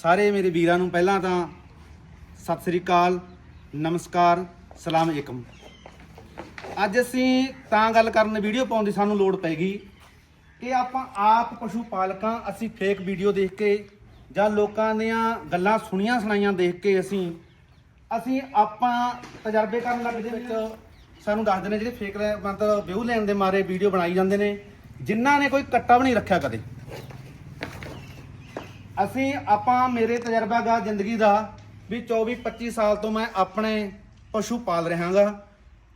ਸਾਰੇ ਮੇਰੇ ਵੀਰਾਂ ਨੂੰ ਪਹਿਲਾਂ ਤਾਂ ਸਤਿ ਸ੍ਰੀ ਅਕਾਲ, ਨਮਸਕਾਰ, ਸਲਾਮ ਅਲੈਕਮ। ਅੱਜ ਅਸੀਂ ਤਾਂ ਗੱਲ ਕਰਨ, ਵੀਡੀਓ ਪਾਉਣ ਦੀ ਸਾਨੂੰ ਲੋੜ ਪੈ ਗਈ ਕਿ ਆਪਾਂ ਆਪ ਪਸ਼ੂ ਪਾਲਕਾਂ ਅਸੀਂ ਫੇਕ ਵੀਡੀਓ ਦੇਖ ਕੇ ਜਾਂ ਲੋਕਾਂ ਦੀਆਂ ਗੱਲਾਂ ਸੁਣੀਆਂ ਸੁਣਾਈਆਂ ਦੇਖ ਕੇ ਅਸੀਂ ਅਸੀਂ ਆਪਾਂ ਤਜਰਬੇ ਕਰਨ ਲੱਗ ਦੇ ਵਿੱਚ ਸਾਨੂੰ ਦੱਸਦੇ ਨੇ ਜਿਹੜੇ ਫੇਕ ਮਤਲਬ ਵਿਊ ਲੈਣ ਦੇ ਮਾਰੇ ਵੀਡੀਓ ਬਣਾਈ ਜਾਂਦੇ ਨੇ, ਜਿਨ੍ਹਾਂ ਨੇ ਕੋਈ ਕੱਟਾ ਵੀ ਨਹੀਂ ਰੱਖਿਆ ਕਦੇ। ਅਸੀਂ ਆਪਾਂ ਮੇਰੇ ਤਜਰਬਾ ਗਾ ਜ਼ਿੰਦਗੀ ਦਾ ਵੀ 24 25 ਸਾਲ ਤੋਂ ਮੈਂ ਆਪਣੇ ਪਸ਼ੂ ਪਾਲ ਰਿਹਾਗਾ।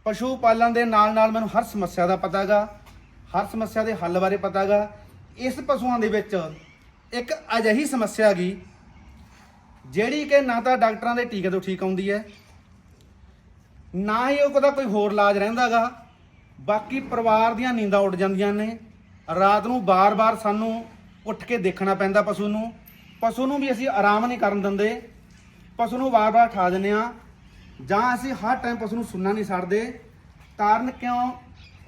ਪਸ਼ੂ ਪਾਲਣ ਦੇ ਨਾਲ ਨਾਲ ਮੈਨੂੰ ਹਰ ਸਮੱਸਿਆ ਦਾ ਪਤਾਗਾ, ਹਰ ਸਮੱਸਿਆ ਦੇ ਹੱਲ ਬਾਰੇ ਪਤਾਗਾ। ਇਸ ਪਸ਼ੂਆਂ ਦੇ ਵਿੱਚ ਇੱਕ ਅਜਿਹੀ ਸਮੱਸਿਆ ਗਈ ਜਿਹੜੀ ਕਿ ਨਾ ਤਾਂ ਡਾਕਟਰਾਂ ਦੇ ਟੀਕੇ ਤੋਂ ਠੀਕ ਆਉਂਦੀ ਹੈ, ਨਾ ਹੀ ਉਹ ਕੋਦਾ ਕੋਈ ਹੋਰ ਇਲਾਜ ਰਹਿੰਦਾਗਾ। ਬਾਕੀ ਪਰਿਵਾਰ ਦੀਆਂ ਨੀਂਦਾਂ ਉੱਡ ਜਾਂਦੀਆਂ ਨੇ। ਰਾਤ ਨੂੰ ਬਾਰ-ਬਾਰ ਸਾਨੂੰ ਉੱਠ ਕੇ ਦੇਖਣਾ ਪੈਂਦਾ ਪਸ਼ੂ ਨੂੰ। ਪਸ਼ੂ ਨੂੰ ਵੀ ਅਸੀਂ ਆਰਾਮ ਨਹੀਂ ਕਰਨ ਦਿੰਦੇ। ਪਸ਼ੂ ਨੂੰ ਵਾਰ-ਵਾਰ ਠਾ ਦਿੰਦੇ ਆ ਜਾਂ ਅਸੀਂ ਹਰ ਟਾਈਮ ਪਸ਼ੂ ਨੂੰ ਸੁਣਨਾ ਨਹੀਂ ਛੱਡਦੇ। ਕਾਰਨ ਕਿਉਂ?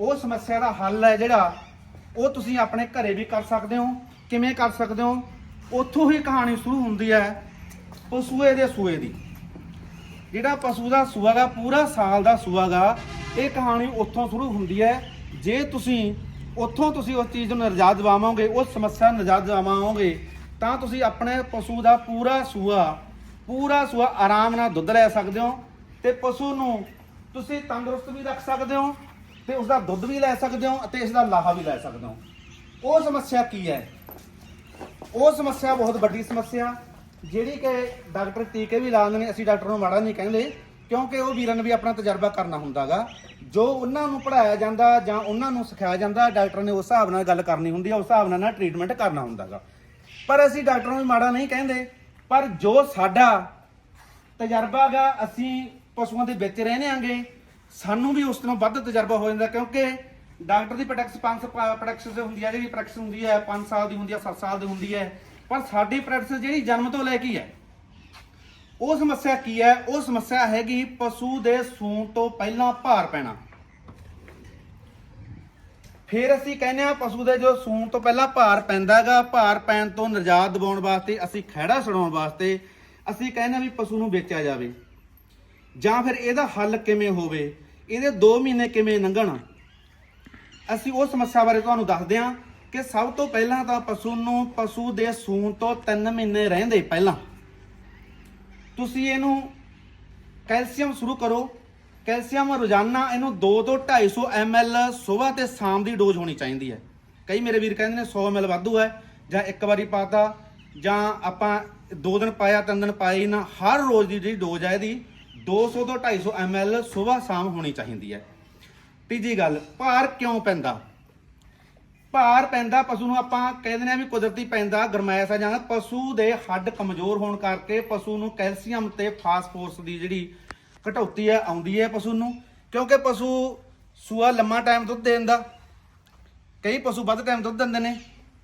ਉਹ ਸਮੱਸਿਆ ਦਾ ਹੱਲ ਹੈ ਜਿਹੜਾ ਉਹ ਤੁਸੀਂ ਆਪਣੇ ਘਰੇ ਵੀ ਕਰ ਸਕਦੇ ਹੋ। ਕਿਵੇਂ ਕਰ ਸਕਦੇ ਹੋ? ਉੱਥੋਂ ਹੀ ਕਹਾਣੀ ਸ਼ੁਰੂ ਹੁੰਦੀ ਹੈ ਪਸ਼ੂਏ ਦੇ ਸੂਏ ਦੀ। ਜਿਹੜਾ ਪਸ਼ੂ ਦਾ ਸੂਆ ਸੂਆਗਾ ਪੂਰਾ ਸਾਲ ਦਾ ਸੂਆ ਸੂਆਗਾ ਇਹ ਕਹਾਣੀ ਉੱਥੋਂ ਸ਼ੁਰੂ ਹੁੰਦੀ ਹੈ। ਜੇ ਤੁਸੀਂ ਉੱਥੋਂ ਤੁਸੀਂ ਉਸ ਚੀਜ਼ ਨੂੰ ਨਿਜਾਤ ਦਿਵਾਵਾਂਗੇ, ਉਸ ਸਮੱਸਿਆ ਨੂੰ ਨਿਜਾਤ ਦਿਵਾਵਾਂਗੇ ਤਾਂ ਤੁਸੀਂ ਆਪਣੇ ਪਸ਼ੂ ਦਾ ਪੂਰਾ ਸੂਆ ਪੂਰਾ ਸੂਆ ਆਰਾਮ ਨਾਲ ਦੁੱਧ ਲੈ ਸਕਦੇ ਹੋ ਤੇ ਪਸ਼ੂ ਨੂੰ ਤੁਸੀਂ ਤੰਦਰੁਸਤ ਵੀ ਰੱਖ ਸਕਦੇ ਹੋ ਤੇ ਉਸ ਦਾ ਦੁੱਧ ਵੀ ਲੈ ਸਕਦੇ ਹੋ ਅਤੇ ਇਸ ਦਾ ਲਾਹਾ ਵੀ ਲੈ ਸਕਦੇ ਹੋ। ਉਹ ਸਮੱਸਿਆ ਕੀ ਹੈ? ਉਹ ਸਮੱਸਿਆ ਬਹੁਤ ਵੱਡੀ ਸਮੱਸਿਆ, ਜਿਹੜੀ ਕਿ ਡਾਕਟਰ ਟੀਕੇ ਵੀ ਲਾਉਂਦੇ ਨੇ, ਅਸੀਂ ਡਾਕਟਰ ਨੂੰ ਮਾੜਾ ਨਹੀਂ ਕਹਿੰਦੇ, ਕਿਉਂਕਿ ਉਹ ਵੀਰਾਂ ਨੇ ਵੀ ਆਪਣਾ ਤਜਰਬਾ ਕਰਨਾ ਹੁੰਦਾਗਾ ਜੋ ਉਹਨਾਂ ਨੂੰ ਪੜਾਇਆ ਜਾਂਦਾ ਜਾਂ ਉਹਨਾਂ ਨੂੰ ਸਿਖਾਇਆ ਜਾਂਦਾ, ਡਾਕਟਰ ਨੇ ਉਸ ਹਿਸਾਬ ਨਾਲ ਗੱਲ ਕਰਨੀ ਹੁੰਦੀ ਹੈ ਉਸ ਹਿਸਾਬ ਨਾਲ ਨਾ ਟ੍ਰੀਟਮੈਂਟ ਕਰਨਾ ਹੁੰਦਾਗਾ ਪਰ ਅਸੀਂ ਡਾਕਟਰਾਂ ਨੂੰ ਮਾੜਾ ਨਹੀਂ ਕਹਿੰਦੇ। ਪਰ ਜੋ ਸਾਡਾ ਤਜਰਬਾ ਗਾ ਅਸੀਂ ਪਸ਼ੂਆਂ ਦੇ ਵਿੱਚ ਰਹਿੰਦੇ ਆਂਗੇ ਸਾਨੂੰ ਵੀ ਉਸ ਤੋਂ ਵੱਧ ਤਜਰਬਾ ਹੋ ਜਾਂਦਾ, ਕਿਉਂਕਿ ਡਾਕਟਰ ਦੀ ਪ੍ਰੈਕਟਿਸ 5 ਪ੍ਰੈਕਟਿਸ ਹੁੰਦੀ ਹੈ ਜਿਹੜੀ ਪ੍ਰੈਕਟਿਸ ਹੁੰਦੀ ਹੈ 5 ਸਾਲ ਦੀ ਹੁੰਦੀ ਹੈ 7 ਸਾਲ ਦੀ ਹੁੰਦੀ ਹੈ। ਪਰ ਸਾਡੀ ਪ੍ਰੈਕਟਿਸ ਜਿਹੜੀ ਜਨਮ ਤੋਂ ਲੈ ਕੇ ਹੈ, ਉਹ ਸਮੱਸਿਆ ਕੀ ਹੈ? ਉਹ ਸਮੱਸਿਆ ਹੈਗੀ ਪਸ਼ੂ ਦੇ ਸੂਣ ਤੋਂ ਪਹਿਲਾਂ ਭਾਰ ਪੈਣਾ। ਫਿਰ ਅਸੀਂ ਕਹਿੰਦੇ ਆ ਪਸ਼ੂ ਦੇ ਜੋ ਸੂਣ ਤੋਂ ਪਹਿਲਾਂ ਭਾਰ ਪੈਂਦਾਗਾ ਭਾਰ ਪੈਣ ਤੋਂ ਨਿਜਾਤ ਦਿਵਾਉਣ ਵਾਸਤੇ, ਅਸੀਂ ਖਹਿੜਾ ਛਡਾਉਣ ਵਾਸਤੇ ਅਸੀਂ ਕਹਿੰਦੇ ਆ ਵੀ ਪਸ਼ੂ ਨੂੰ ਵੇਚਿਆ ਜਾਵੇ। ਜਾਂ ਫਿਰ ਇਹਦਾ ਹੱਲ ਕਿਵੇਂ ਹੋਵੇ, ਇਹਦੇ 2 ਮਹੀਨੇ ਕਿਵੇਂ ਲੰਘਣ? ਅਸੀਂ ਉਹ ਸਮੱਸਿਆ ਬਾਰੇ ਤੁਹਾਨੂੰ ਦੱਸਦੇ ਹਾਂ ਕਿ ਸਭ ਤੋਂ ਪਹਿਲਾਂ ਤਾਂ ਪਸ਼ੂ ਨੂੰ, ਪਸ਼ੂ ਦੇ ਸੂਣ ਤੋਂ 3 ਮਹੀਨੇ ਰਹਿੰਦੇ ਪਹਿਲਾਂ। ਤੁਸੀਂ ਇਹਨੂੰ ਕੈਲਸ਼ੀਅਮ ਸ਼ੁਰੂ ਕਰੋ ਕੈਲਸ਼ੀਅਮ ਰੋਜ਼ਾਨਾ ਇਹਨੂੰ 2 ਤੋਂ 250 ml ਸਵੇਰ ਤੇ ਸ਼ਾਮ ਦੀ ਡੋਜ਼ ਹੋਣੀ ਚਾਹੀਦੀ ਹੈ। ਕਈ ਮੇਰੇ ਵੀਰ ਕਹਿੰਦੇ ਨੇ 100 ml ਵਾਧੂ ਹੈ ਜਾਂ ਇੱਕ ਵਾਰੀ ਪਾਤਾ ਜਾਂ ਆਪਾਂ ਦੋ ਦਿਨ ਪਾਇਆ, ਤਿੰਨ ਦਿਨ ਪਾਇਆ ਹੀ ਨਾ, ਹਰ ਰੋਜ਼ ਦੀ ਜਿਹੜੀ ਡੋਜ਼ ਹੈ ਇਹਦੀ 200 ਤੋਂ 250 ml ਸਵੇਰ ਸ਼ਾਮ ਹੋਣੀ ਚਾਹੀਦੀ ਹੈ। ਤੀਜੀ ਗੱਲ, ਭਾਰ ਕਿਉਂ ਪੈਂਦਾ? ਭਾਰ ਪੈਂਦਾ, ਪਸ਼ੂ ਨੂੰ ਆਪਾਂ ਕਹਿੰਦੇ ਨੇ ਵੀ ਕੁਦਰਤੀ ਪੈਂਦਾ ਗਰਮੈਸ਼ ਆ ਜਾਂਦਾ ਪਸ਼ੂ ਦੇ ਹੱਡ ਕਮਜ਼ੋਰ ਹੋਣ ਕਰਕੇ ਪਸ਼ੂ ਨੂੰ ਕੈਲਸ਼ੀਅਮ ਤੇ ਫਾਸਫੋਰਸ ਦੀ ਜਿਹੜੀ ਘਟੌਤੀ ਹੈ, ਆਉਂਦੀ ਹੈ ਪਸ਼ੂ ਨੂੰ, ਕਿਉਂਕਿ ਪਸ਼ੂ ਸੂਆ ਲੰਮਾ ਟਾਈਮ ਦੁੱਧ ਦੇਣ ਦਾ ਕਈ ਪਸ਼ੂ ਵੱਧ ਟਾਈਮ ਦੁੱਧ ਦਿੰਦੇ ਨੇ,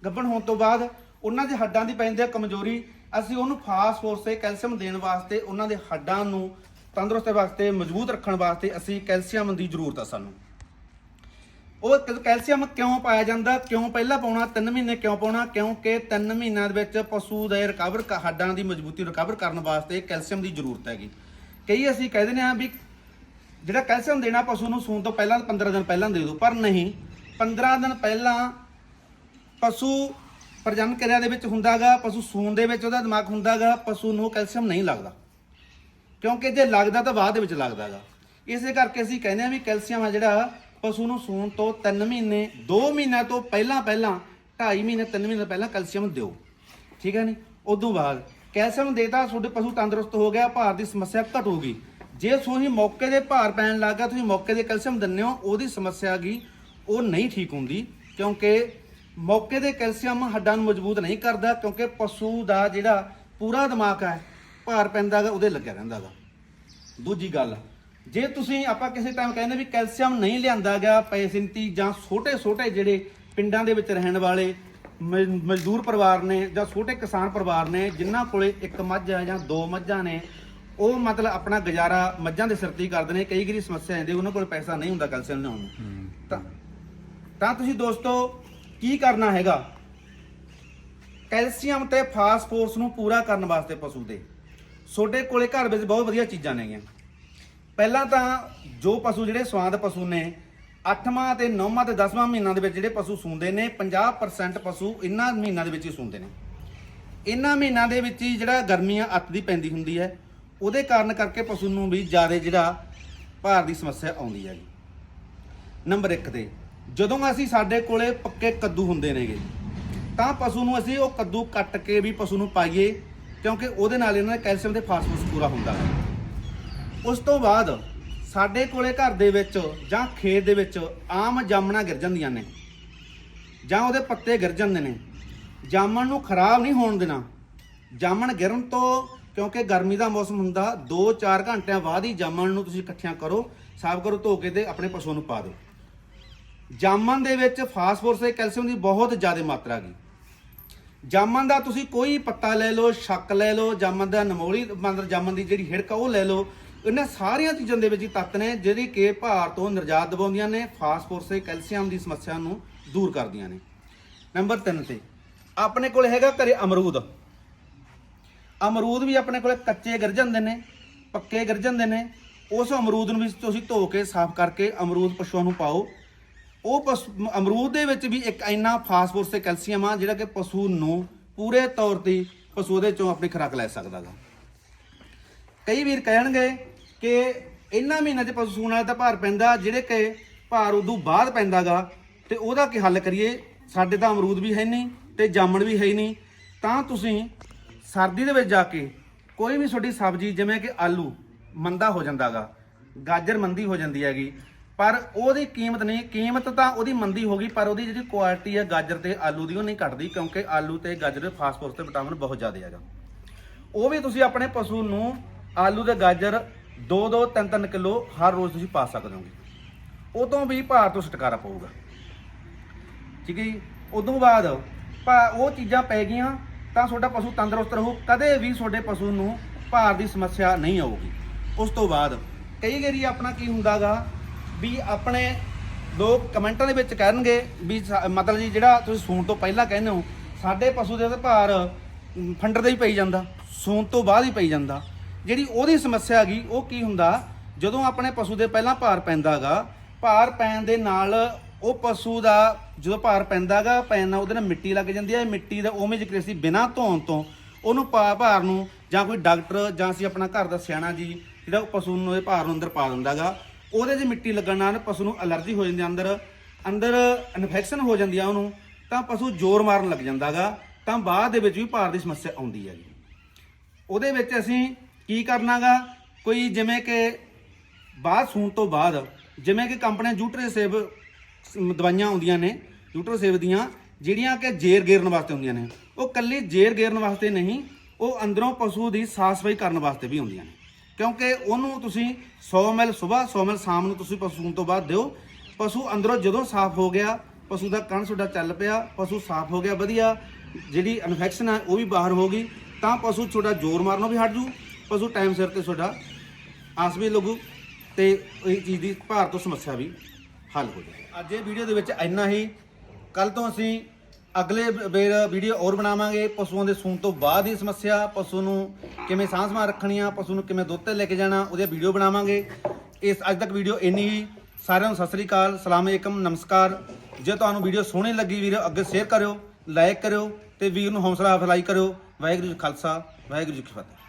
ਗੱਭਣ ਹੋਣ ਤੋਂ ਬਾਅਦ ਉਹਨਾਂ ਦੇ ਹੱਡਾਂ ਦੀ ਪੈਂਦੀ ਹੈ ਕਮਜ਼ੋਰੀ। ਅਸੀਂ ਉਹਨੂੰ ਫਾਸਫੋਰਸ ਤੇ ਕੈਲਸ਼ੀਅਮ ਦੇਣ ਵਾਸਤੇ, ਉਹਨਾਂ ਦੇ ਹੱਡਾਂ ਨੂੰ ਤੰਦਰੁਸਤ ਵਾਸਤੇ, ਮਜ਼ਬੂਤ ਰੱਖਣ ਵਾਸਤੇ ਅਸੀਂ ਕੈਲਸ਼ੀਅਮ ਦੀ ਜ਼ਰੂਰਤ ਆ ਸਾਨੂੰ। ਉਹ ਕੈਲਸ਼ੀਅਮ ਕਿਉਂ ਪਾਇਆ ਜਾਂਦਾ? ਕਿਉਂ ਪਹਿਲਾਂ ਪਾਉਣਾ 3 ਮਹੀਨੇ ਕਿਉਂ ਪਾਉਣਾ? ਕਿਉਂਕਿ 3 ਮਹੀਨਿਆਂ ਦੇ ਵਿੱਚ ਪਸ਼ੂ ਦੇ ਰਿਕਵਰ ਹੱਡਾਂ ਦੀ ਮਜ਼ਬੂਤੀ ਰਿਕਵਰ ਕਰਨ ਵਾਸਤੇ ਕੈਲਸ਼ੀਅਮ ਦੀ ਜ਼ਰੂਰਤ ਹੈਗੀ। ਕਈ ਅਸੀਂ ਕਹਿ ਦਿੰਦੇ ਆ ਵੀ ਜਿਹੜਾ ਕੈਲਸ਼ੀਅਮ ਦੇਣਾ ਪਸ਼ੂ ਨੂੰ ਸੂਣ ਤੋਂ ਪਹਿਲਾਂ 15 ਦਿਨ ਪਹਿਲਾਂ ਦੇ ਦਿਓ, ਪਰ ਨਹੀਂ। 15 ਦਿਨ ਪਹਿਲਾਂ ਪਸ਼ੂ ਪ੍ਰਜਨਨ ਕਿਰਿਆ ਦੇ ਵਿੱਚ ਹੁੰਦਾਗਾ, ਪਸ਼ੂ ਸੂਣ ਦੇ ਵਿੱਚ ਉਹਦਾ ਦਿਮਾਗ ਹੁੰਦਾਗਾ, ਪਸ਼ੂ ਨੂੰ ਕੈਲਸ਼ੀਅਮ ਨਹੀਂ ਲੱਗਦਾ। ਕਿਉਂਕਿ ਜੇ ਲੱਗਦਾ ਤਾਂ ਬਾਅਦ ਦੇ ਵਿੱਚ ਲੱਗਦਾਗਾ। ਇਸੇ ਕਰਕੇ ਅਸੀਂ ਕਹਿੰਦੇ ਆ ਵੀ ਕੈਲਸ਼ੀਅਮ ਆ ਜਿਹੜਾ ਪਸ਼ੂ ਨੂੰ ਸੂਣ ਤੋਂ 3 ਮਹੀਨੇ 2 ਮਹੀਨਿਆਂ ਤੋਂ ਪਹਿਲਾਂ ਪਹਿਲਾਂ 2.5 ਮਹੀਨੇ 3 ਮਹੀਨੇ ਪਹਿਲਾਂ ਕੈਲਸ਼ੀਅਮ ਦਿਓ। ਠੀਕ ਹੈ ਨਹੀਂ ਉਦੋਂ ਬਾਅਦ ਕੈਲਸ਼ੀਅਮ ਦੇਤਾ, ਤੁਹਾਡੇ ਪਸ਼ੂ ਤੰਦਰੁਸਤ ਹੋ ਗਿਆ, ਭਾਰ ਦੀ ਸਮੱਸਿਆ ਘਟੂਗੀ ਜੇ ਤੁਸੀਂ ਮੌਕੇ ਦੇ ਭਾਰ ਪੈਣ ਲੱਗਾ ਤੁਸੀਂ ਮੌਕੇ ਦੇ ਕੈਲਸ਼ੀਅਮ ਦਿੰਦੇ ਹੋ, ਉਹਦੀ ਸਮੱਸਿਆ ਗਈ ਉਹ ਨਹੀਂ ਠੀਕ ਹੁੰਦੀ, ਕਿਉਂਕਿ ਮੌਕੇ ਦੇ ਕੈਲਸ਼ੀਅਮ ਹੱਡਾਂ ਨੂੰ ਮਜ਼ਬੂਤ ਨਹੀਂ ਕਰਦਾ, ਕਿਉਂਕਿ ਪਸ਼ੂ ਦਾ ਜਿਹੜਾ ਪੂਰਾ ਦਿਮਾਗ ਹੈ, ਭਾਰ ਪੈਂਦਾਗਾ ਉਹਦੇ ਲੱਗਿਆ ਰਹਿੰਦਾਗਾ ਦੂਜੀ ਗੱਲ, ਜੇ ਤੁਸੀਂ ਆਪਾਂ ਕਿਸੇ ਟਾਈਮ ਕਹਿੰਦੇ ਵੀ ਕੈਲਸ਼ੀਅਮ ਨਹੀਂ ਲਿਆਂਦਾ ਗਿਆ ਪੈਸਿੰਤੀ ਜਾਂ ਛੋਟੇ ਛੋਟੇ ਜਿਹੜੇ ਪਿੰਡਾਂ ਦੇ ਵਿੱਚ ਰਹਿਣ ਵਾਲੇ ਮਜ਼ਦੂਰ ਪਰਿਵਾਰ ਨੇ ਜਾਂ ਛੋਟੇ ਕਿਸਾਨ ਪਰਿਵਾਰ ਨੇ ਜਿਨ੍ਹਾਂ ਕੋਲੇ ਇੱਕ ਮੱਝ ਹੈ ਜਾਂ ਦੋ ਮੱਝਾਂ ਨੇ ਉਹ ਮਤਲਬ ਆਪਣਾ ਗੁਜ਼ਾਰਾ ਮੱਝਾਂ ਦੇ ਸਿਰ ਤੇ ਹੀ ਕਰਦੇ ਨੇ। ਕਈ ਗਰੀ ਸਮੱਸਿਆ ਆਉਂਦੀ ਉਹਨਾਂ ਕੋਲ ਪੈਸਾ ਨਹੀਂ ਹੁੰਦਾ ਕੈਲਸ਼ੀਅਮ ਲਿਆਉਣ ਨੂੰ। ਤਾਂ ਤਾਂ ਤੁਸੀਂ ਦੋਸਤੋ ਕੀ ਕਰਨਾ ਹੈਗਾ? ਕੈਲਸ਼ੀਅਮ ਤੇ ਫਾਸਫੋਰਸ ਨੂੰ ਪੂਰਾ ਕਰਨ ਵਾਸਤੇ ਪਸ਼ੂ ਦੇ। ਤੁਹਾਡੇ ਕੋਲੇ ਘਰ ਵਿੱਚ ਬਹੁਤ ਵਧੀਆ ਚੀਜ਼ਾਂ ਨੇਗੀਆਂ। ਪਹਿਲਾਂ ਤਾਂ ਜੋ ਪਸ਼ੂ ਜਿਹੜੇ ਸਵਾਦ ਪਸ਼ੂ ਨੇ ਅੱਠਵਾਂ ਤੇ ਨੌਵਾਂ ਤੇ 10ਵਾਂ ਮਹੀਨਾ ਦੇ ਵਿੱਚ ਜਿਹੜੇ ਪਸ਼ੂ ਸੂੰਦੇ ਨੇ 50% ਪਸ਼ੂ ਇਹਨਾਂ ਮਹੀਨਾ ਦੇ ਵਿੱਚ ਹੀ ਸੂੰਦੇ ਨੇ। ਇਹਨਾਂ ਮਹੀਨਾ ਦੇ ਵਿੱਚ ਹੀ ਜਿਹੜਾ ਗਰਮੀਆਂ ਅੱਤ ਦੀ ਪੈਂਦੀ ਹੁੰਦੀ ਹੈ, ਉਹਦੇ ਕਾਰਨ ਕਰਕੇ ਪਸ਼ੂ ਨੂੰ ਵੀ ਜ਼ਿਆਦਾ ਜਿਹੜਾ ਭਾਰ ਦੀ ਸਮੱਸਿਆ ਆਉਂਦੀ ਹੈ ਜੀ ਨੰਬਰ 1 ਤੇ, ਜਦੋਂ ਅਸੀਂ ਸਾਡੇ ਕੋਲੇ ਪੱਕੇ ਕੱਦੂ ਹੁੰਦੇ ਨੇਗੇ, ਤਾਂ ਪਸ਼ੂ ਨੂੰ ਅਸੀਂ ਉਹ ਕੱਦੂ ਕੱਟ ਕੇ ਵੀ ਪਸ਼ੂ ਨੂੰ ਪਾਈਏ, ਕਿਉਂਕਿ ਉਹਦੇ ਨਾਲ ਇਹਨਾਂ ਦਾ ਕੈਲਸ਼ੀਅਮ ਤੇ ਫਾਸਫੋਰਸ ਪੂਰਾ ਹੁੰਦਾ ਹੈ। ਉਸ ਤੋਂ ਬਾਅਦ ਸਾਡੇ ਕੋਲੇ ਘਰ ਦੇ ਵਿੱਚ ਜਾਂ ਖੇਤ ਦੇ ਵਿੱਚ ਆਮ ਜਾਮਣਾ ਗਿਰ ਜਾਂਦੀਆਂ ਨੇ, ਜਾਂ ਉਹਦੇ ਪੱਤੇ ਗਿਰ ਜਾਂਦੇ ਨੇ। ਜਾਮਣ ਨੂੰ ਖਰਾਬ ਨਹੀਂ ਹੋਣ ਦੇਣਾ। ਜਾਮਣ ਗਿਰਨ ਤੋਂ, ਕਿਉਂਕਿ ਗਰਮੀ ਦਾ ਮੌਸਮ ਹੁੰਦਾ 2-4 ਘੰਟਿਆਂ ਬਾਅਦ ਹੀ ਜਾਮਣ ਨੂੰ ਤੁਸੀਂ ਇਕੱਠਿਆਂ ਕਰੋ, ਸਾਫ਼ ਕਰੋ, ਧੋ ਕੇ ਤੇ ਆਪਣੇ ਪਸ਼ੂ ਨੂੰ ਪਾ ਦਿਓ। ਜਾਮਣ ਦੇ ਵਿੱਚ ਫਾਸਫੋਰਸ ਤੇ ਕੈਲਸ਼ੀਅਮ ਦੀ ਬਹੁਤ ਜ਼ਿਆਦਾ ਮਾਤਰਾ ਗਈ ਜਾਮਣ ਦਾ ਤੁਸੀਂ ਕੋਈ ਪੱਤਾ ਲੈ ਲਓ ਸ਼ੱਕ ਲੈ ਲਓ, ਜਾਮਣ ਦਾ ਨਮੋਲੀ ਮੰਦਰ ਜਾਮਣ ਦੀ ਜਿਹੜੀ ਹਿੜਕ ਉਹ ਲੈ ਲਓ ਇਹਨਾਂ ਸਾਰੀਆਂ ਚੀਜ਼ਾਂ ਦੇ ਵਿੱਚ ਹੀ ਤੱਤ ਨੇ ਜਿਹੜੀ ਕਿ ਭਾਰ ਤੋਂ ਨਿਰਜਾਤ ਦਿਵਾਉਂਦੀਆਂ ਨੇ ਫਾਸਫੋਰਸ ਤੇ ਕੈਲਸ਼ੀਅਮ ਦੀ ਸਮੱਸਿਆ ਨੂੰ ਦੂਰ ਕਰਦੀਆਂ ਨੇ। ਨੰਬਰ 3 ਤੇ, ਆਪਣੇ ਕੋਲ ਹੈਗਾ ਘਰੇ ਅਮਰੂਦ। ਅਮਰੂਦ ਵੀ ਆਪਣੇ ਕੋਲ ਕੱਚੇ ਗਿਰ ਜਾਂਦੇ ਨੇ, ਪੱਕੇ ਗਿਰ ਜਾਂਦੇ ਨੇ। ਉਸ ਅਮਰੂਦ ਨੂੰ ਵੀ ਤੁਸੀਂ ਧੋ ਕੇ, ਸਾਫ਼ ਕਰਕੇ ਅਮਰੂਦ ਪਸ਼ੂਆਂ ਨੂੰ ਪਾਓ। ਉਹ ਪਸ਼ੂ, ਅਮਰੂਦ ਦੇ ਵਿੱਚ ਵੀ ਇੱਕ ਇੰਨਾ ਫਾਸਫੋਰਸ ਤੇ ਕੈਲਸ਼ੀਅਮ ਆ, ਜਿਹੜਾ ਕਿ ਪਸ਼ੂ ਨੂੰ ਪੂਰੇ ਤੌਰ ਤੇ ਪਸ਼ੂ ਉਹਦੇ ਚੋਂ ਆਪਣੀ ਖੁਰਾਕ ਲੈ ਸਕਦਾ ਗਾ। ਕਈ ਵੀਰ ਕਹਿਣਗੇ ਕਿ ਇਹਨਾਂ ਮਹੀਨਿਆਂ 'ਚ ਪਸ਼ੂ ਸੂਣ ਵਾਲੇ ਤਾਂ ਭਾਰ ਪੈਂਦਾ, ਜਿਹੜੇ ਕਿ ਭਾਰ ਉਦੋਂ ਬਾਅਦ ਪੈਂਦਾਗਾ, ਤੇ ਉਹਦਾ ਕੀ ਹੱਲ ਕਰੀਏ? ਸਾਡੇ ਤਾਂ ਅਮਰੂਦ ਵੀ ਹੈ ਨਹੀਂ ਤੇ ਜਾਮਣ ਵੀ ਹੈ ਹੀ ਨਹੀਂ। ਤਾਂ ਤੁਸੀਂ ਸਰਦੀ ਦੇ ਵਿੱਚ ਜਾ ਕੇ ਕੋਈ ਵੀ ਤੁਹਾਡੀ ਸਬਜ਼ੀ, ਜਿਵੇਂ ਕਿ ਆਲੂ, ਮੰਦਾ ਹੋ ਜਾਂਦਾਗਾ, ਗਾਜਰ ਮੰਦੀ ਹੋ ਜਾਂਦੀ ਹੈਗੀ, ਪਰ ਉਹਦੀ ਕੀਮਤ ਨਹੀਂ। ਕੀਮਤ ਤਾਂ ਉਹਦੀ ਮੰਦੀ ਹੋ ਗਈ, ਪਰ ਉਹਦੀ ਜਿਹੜੀ ਕੁਆਲਿਟੀ ਹੈ ਗਾਜਰ ਤੇ ਆਲੂ ਦੀ ਉਹ ਨਹੀਂ ਘਟਦੀ, ਕਿਉਂਕਿ ਆਲੂ ਤੇ ਗਾਜਰ ਦੇ ਫਾਸਫੋਰਸ ਤੇ ਵਿਟਾਮਿਨ ਬਹੁਤ ਜ਼ਿਆਦਾ ਹੈਗਾ। ਉਹ ਵੀ ਤੁਸੀਂ ਆਪਣੇ ਪਸ਼ੂ ਨੂੰ ਆਲੂ ਤੇ ਗਾਜਰ 2-2 3-3 ਕਿਲੋ ਹਰ ਰੋਜ਼ ਤੁਸੀਂ ਪਾ ਸਕਦੇ ਹੋਗੇ। ਉਦੋਂ ਵੀ ਭਾਰ ਤੋਂ ਛੁਟਕਾਰਾ ਪਊਗਾ। ਠੀਕ ਹੈ ਜੀ? ਉਦੋਂ ਬਾਅਦ ਭਾ ਉਹ ਚੀਜ਼ਾਂ ਪੈ ਗਈਆਂ ਤਾਂ ਤੁਹਾਡਾ ਪਸ਼ੂ ਤੰਦਰੁਸਤ ਰਹੂ। ਕਦੇ ਵੀ ਤੁਹਾਡੇ ਪਸ਼ੂ ਨੂੰ ਭਾਰ ਦੀ ਸਮੱਸਿਆ ਨਹੀਂ ਆਊਗੀ। ਉਸ ਤੋਂ ਬਾਅਦ ਕਈ ਵਾਰੀ ਆਪਣਾ ਕੀ ਹੁੰਦਾਗਾ ਵੀ ਆਪਣੇ ਲੋਕ ਕਮੈਂਟਾਂ ਦੇ ਵਿੱਚ ਕਹਿਣਗੇ ਵੀ ਸਾ- ਮਤਲਬ ਜੀ ਜਿਹੜਾ ਤੁਸੀਂ ਸੂਣ ਤੋਂ ਪਹਿਲਾਂ ਕਹਿੰਦੇ ਹੋ ਸਾਡੇ ਪਸ਼ੂ ਦੇ ਤਾਂ ਭਾਰ ਅਮ, ਫੰਡਰ ਦਾ ਹੀ ਪਈ ਜਾਂਦਾ ਸੂਣ ਤੋਂ ਬਾਅਦ ਹੀ ਪਈ ਜਾਂਦਾ। ਜਿਹੜੀ ਉਹਦੀ ਸਮੱਸਿਆ ਹੈਗੀ, ਉਹ ਕੀ ਹੁੰਦਾ? ਜਦੋਂ ਆਪਣੇ ਪਸ਼ੂ ਦੇ ਪਹਿਲਾਂ ਭਾਰ ਪੈਂਦਾਗਾ ਭਾਰ ਪੈਣ ਦੇ ਨਾਲ ਉਹ ਪਸ਼ੂ ਦਾ ਜਦੋਂ ਭਾਰ ਪੈਂਦਾਗਾ ਪੈਣ ਨਾਲ ਉਹਦੇ ਨਾਲ ਮਿੱਟੀ ਲੱਗ ਜਾਂਦੀ ਹੈ ਮਿੱਟੀ ਦਾ ਉਵੇਂ ਜਿਕਰ ਅਸੀਂ ਬਿਨਾਂ ਧੋਣ ਤੋਂ ਉਹਨੂੰ ਪਾ ਭਾਰ ਨੂੰ ਜਾਂ ਕੋਈ ਡਾਕਟਰ ਜਾਂ ਅਸੀਂ ਆਪਣਾ ਘਰ ਦਾ ਸਿਆਣਾ ਜੀ, ਜਿਹੜਾ ਉਹ ਪਸ਼ੂ ਨੂੰ ਇਹ ਭਾਰ ਨੂੰ ਅੰਦਰ ਪਾ ਦਿੰਦਾਗਾ ਉਹਦੇ 'ਚ ਮਿੱਟੀ ਲੱਗਣ ਨਾਲ ਪਸ਼ੂ ਨੂੰ ਅਲਰਜੀ ਹੋ ਜਾਂਦੀ ਅੰਦਰ ਅੰਦਰ ਇਨਫੈਕਸ਼ਨ ਹੋ ਜਾਂਦੀ ਆ ਉਹਨੂੰ, ਤਾਂ ਪਸ਼ੂ ਜ਼ੋਰ ਮਾਰਨ ਲੱਗ ਜਾਂਦਾਗਾ ਤਾਂ ਬਾਅਦ ਦੇ ਵਿੱਚ ਵੀ ਭਾਰ ਦੀ ਸਮੱਸਿਆ ਆਉਂਦੀ ਹੈਗੀ। ਉਹਦੇ ਵਿੱਚ ਅਸੀਂ ਕੀ ਕਰਨਾਗਾ? ਕੋਈ ਜਿਵੇਂ ਕਿ ਬਾਅਦ ਸੂਣ ਤੋਂ ਬਾਅਦ, ਜਿਵੇਂ ਕਿ ਕੰਪਨੀਆਂ ਜੂਟਰੇ ਸੇਵ ਦਵਾਈਆਂ ਆਉਂਦੀਆਂ ਨੇ, ਜੂਟਰ ਸੇਵ ਦੀਆਂ, ਜਿਹੜੀਆਂ ਕਿ ਜੇਰ ਗੇਰਨ ਵਾਸਤੇ ਹੁੰਦੀਆਂ ਨੇ। ਉਹ ਕੱਲੀ ਜੇਰ ਗੇਰਨ ਵਾਸਤੇ ਨਹੀਂ, ਉਹ ਅੰਦਰੋਂ ਪਸ਼ੂ ਦੀ ਸਾਫ਼ ਸਫ਼ਾਈ ਕਰਨ ਵਾਸਤੇ ਵੀ ਹੁੰਦੀਆਂ ਨੇ। ਕਿਉਂਕਿ ਉਹਨੂੰ ਤੁਸੀਂ 100 ਮਿਲ ਸਵੇਰ 100 ਮਿਲ ਸ਼ਾਮ ਨੂੰ ਤੁਸੀਂ ਪਸ਼ੂ ਸੂਣ ਤੋਂ ਬਾਅਦ ਦਿਓ। ਪਸ਼ੂ ਅੰਦਰੋਂ ਜਦੋਂ ਸਾਫ਼ ਹੋ ਗਿਆ, ਪਸ਼ੂ ਦਾ ਕਣ ਤੁਹਾਡਾ ਚੱਲ ਪਿਆ, ਪਸ਼ੂ ਸਾਫ਼ ਹੋ ਗਿਆ, ਵਧੀਆ। ਜਿਹੜੀ ਇਨਫੈਕਸ਼ਨ ਹੈ ਉਹ ਵੀ ਬਾਹਰ ਹੋ ਗਈ, ਤਾਂ ਪਸ਼ੂ ਤੁਹਾਡਾ ਜ਼ੋਰ ਮਾਰਨੋਂ ਵੀ ਹਟ ਜੂ। ਪਸ਼ੂ ਟਾਈਮ ਸਿਰ ਤੇ ਤੁਹਾਡਾ ਆਸ ਵੀ ਲੱਗੂ ਤੇ ਇਹ ਚੀਜ਼ ਦੀ ਭਾਰ ਤੋਂ ਸਮੱਸਿਆ ਵੀ ਹੱਲ ਹੋ ਜਾਵੇ ਅੱਜ ਇਹ ਵੀਡੀਓ ਦੇ ਵਿੱਚ ਇੰਨਾ ਹੀ। ਕੱਲ ਤੋਂ ਅਸੀਂ ਅਗਲੇ ਵੇਰ ਵੀਡੀਓ ਹੋਰ ਬਣਾਵਾਂਗੇ। ਪਸ਼ੂਆਂ ਦੇ ਸੂਣ ਤੋਂ ਬਾਅਦ ਦੀ ਸਮੱਸਿਆ, ਪਸ਼ੂ ਨੂੰ ਕਿਵੇਂ ਸਾਂਭ ਰੱਖਣੀ ਆ, ਪਸ਼ੂ ਨੂੰ ਕਿਵੇਂ ਦੁੱਧ ਤੇ ਲੈ ਕੇ ਜਾਣਾ, ਉਹਦੀ ਵੀਡੀਓ ਬਣਾਵਾਂਗੇ। ਇਸ ਅੱਜ ਤੱਕ ਵੀਡੀਓ ਇੰਨੀ ਹੀ। ਸਾਰਿਆਂ ਨੂੰ ਸਤਿ ਸ੍ਰੀ ਅਕਾਲ, ਸਲਾਮ ਅਲੈਕਮ, ਨਮਸਕਾਰ। ਜੇ ਤੁਹਾਨੂੰ ਵੀਡੀਓ ਸੋਹਣੀ ਲੱਗੀ ਵੀਡੀਓ ਅੱਗੇ ਸ਼ੇਅਰ ਕਰਿਓ ਲਾਈਕ ਕਰਿਓ ਤੇ ਵੀਰ ਨੂੰ ਹੌਸਲਾ ਅਫਜ਼ਾਈ ਕਰਿਓ। ਵਾਹਿਗੁਰੂ ਜੀ ਖਾਲਸਾ, ਵਾਹਿਗੁਰੂ ਜੀ ਕੀ ਫਤਿਹ।